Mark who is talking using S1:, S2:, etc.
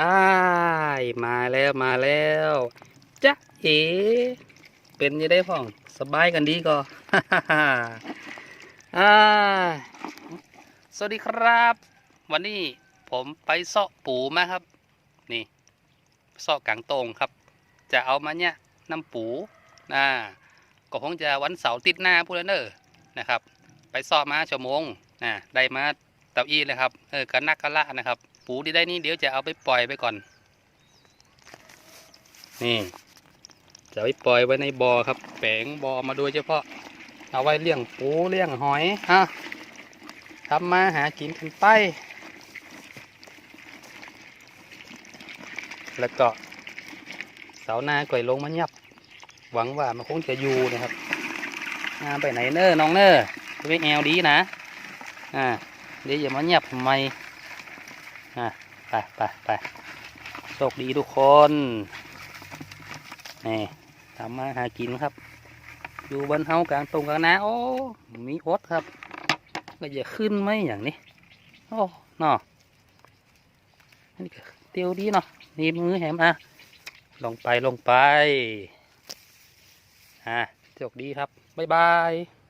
S1: อ้ายมาแล้วมาแล้วจ๊ะเอ๋เป็นยังได้พ่องสบายกันดีก็อ่าสวัสดีครับ วันนี้ผมไปเสาะปูมาครับ นี่เสาะกลางตรงครับ จะเอามาเนี่ยน้ำปูนะก็คงจะวันเสาร์ติดหน้าพูดแล้วเนอะนะครับ ไปเสาะมาชั่วโมงนะได้มา เต่าอี้เลยครับเออกันนักกันละนะครับ ปูที่ได้นี่เดี๋ยวจะเอาไปปล่อยไปก่อน นี่ จะไปปล่อยไว้ในบ่อครับ แปลงบ่อมาโดยเฉพาะ เอาไว้เลี้ยงปูเลี้ยงหอยอะทำมาหากินกันไป แล้วก็เสาหน้าก่อยลงมายับ หวังว่ามันคงจะอยู่นะครับไปไหนเนอน้องเนอไปแอวดีนะ อ่า เดี๋ยวอย่ามายับทำไมอะไปไปไปโชคดีทุกคนนี่ทำมาหากินครับ อยู่บนเฮากลางตรงกลางนาโอ้มีอดครับ ก็จะขึ้นไหมอย่างนี้โอ้นอนนี้ก็เตียวดีเนาะนี่มือแหมอะลงไปลงไปอะโชคดีครับ บ๊ายบาย